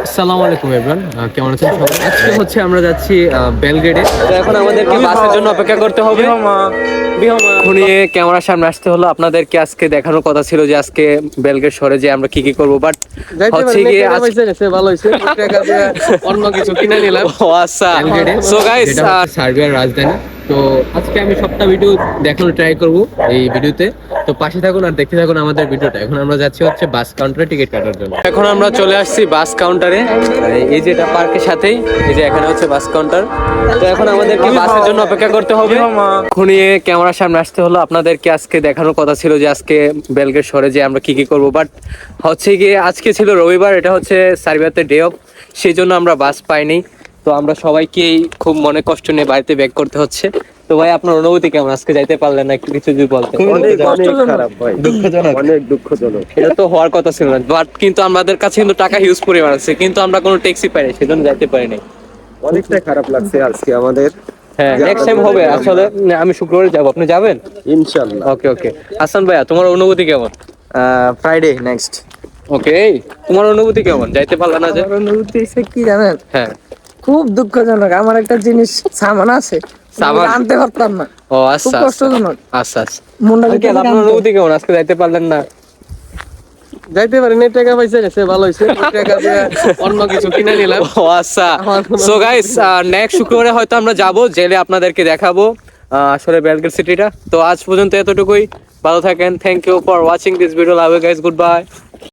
আসসালামু আলাইকুম এভরান কেমন আছেন সবাই? আজকে হচ্ছে আমরা যাচ্ছি বেলগ্রেডে তো এখন আমাদেরকে বাসের জন্য অপেক্ষা করতে হবে। উনি ক্যামেরার সামনে আসতে হলো। আপনাদেরকে আজকে দেখানোর কথা ছিল যে আজকে বেলগ্রেড শহরে যে আমরা কি কি করব বাট হচ্ছে কি ভালো হয়েছে অন্য কিছু কিনে নিলাম। ও আচ্ছা। সো গাইস সার্বিয়ার রাজধানী। তো আজকে আমি সবটা ভিডিও দেখানোর ট্রাই করব এই ভিডিওতে তো পাশে থাকুন আর দেখতে থাকুন আমাদের ভিডিওটা। এখন আমরা যাচ্ছি হচ্ছে বাস কাউন্টারে টিকিট কাটার জন্য। এখন আমরা চলে আসছি বাস কাউন্টারে এই যে এটা পার্কের সাথেই এই যে এখানে হচ্ছে বাস কাউন্টার তো এখন আমাদেরকে বাসের জন্য অপেক্ষা করতে হবে। এখনই ক্যামেরার সামনে আসতে হলো। আপনাদেরকে আজকে দেখানোর কথা ছিল যে আজকে বেলগ্রেড শহরে যে আমরা কি কি করব। বাট হচ্ছে গিয়ে আজকে ছিল রবিবার এটা হচ্ছে সার্বিয়াতে ডে অফ সেই জন্য আমরা বাস পাইনি। তো আমরা সবাইকেই খুব মনে কষ্ট নিয়ে বাড়িতে ব্যাক করতে হচ্ছে। তো ভাই আপনার অনুভূতি কেমন? আজকে যাইতে পারলেন না একটু কিছু যদি অনেক দুঃখজনক। এটা তো হওয়ার কথা ছিল না বাট কিন্তু আমাদের কাছে কিন্তু টাকা হিউজ পরিমাণ আছে কিন্তু আমরা কোনো ট্যাক্সি পাইনি সেজন্য যাইতে পারিনি। অনেকটা খারাপ লাগছে আজকে আমাদের। হ্যাঁ নেক্সট টাইম হবে আসলে আমি শুক্রবারে যাব আপনি যাবেন? ইনশাল্লাহ। ওকে ওকে হাসান ভাইয়া তোমার অনুভূতি কেমন? ফ্রাইডে নেক্সট ওকে তোমার অনুভূতি কেমন? যাইতে পারলা না যে? অনুভূতি কি জানেন? হ্যাঁ। খুব দুঃখজনক আমার একটা জিনিস সামান আছে। আনতে পারতাম না। ও আচ্ছা আচ্ছা। কষ্টজনক। আচ্ছা আচ্ছা। মনটা আপনার অনুভূতি কেমন? আজকে যাইতে পারলেন না। যাইতে পারি না টাকা পয়সা গেছে ভালো হয়েছে টাকা দিয়ে অন্য কিছু কিনে নিলাম। ও আচ্ছা। সো গাইস নেক্সট শুক্রবারে হয়তো আমরা যাব জেলে আপনাদেরকে দেখাবো আসলে বেলগেট সিটিটা তো আজ পর্যন্ত এতটুকুই। ভালো থাকেন। Thank you for watching this video love guys good bye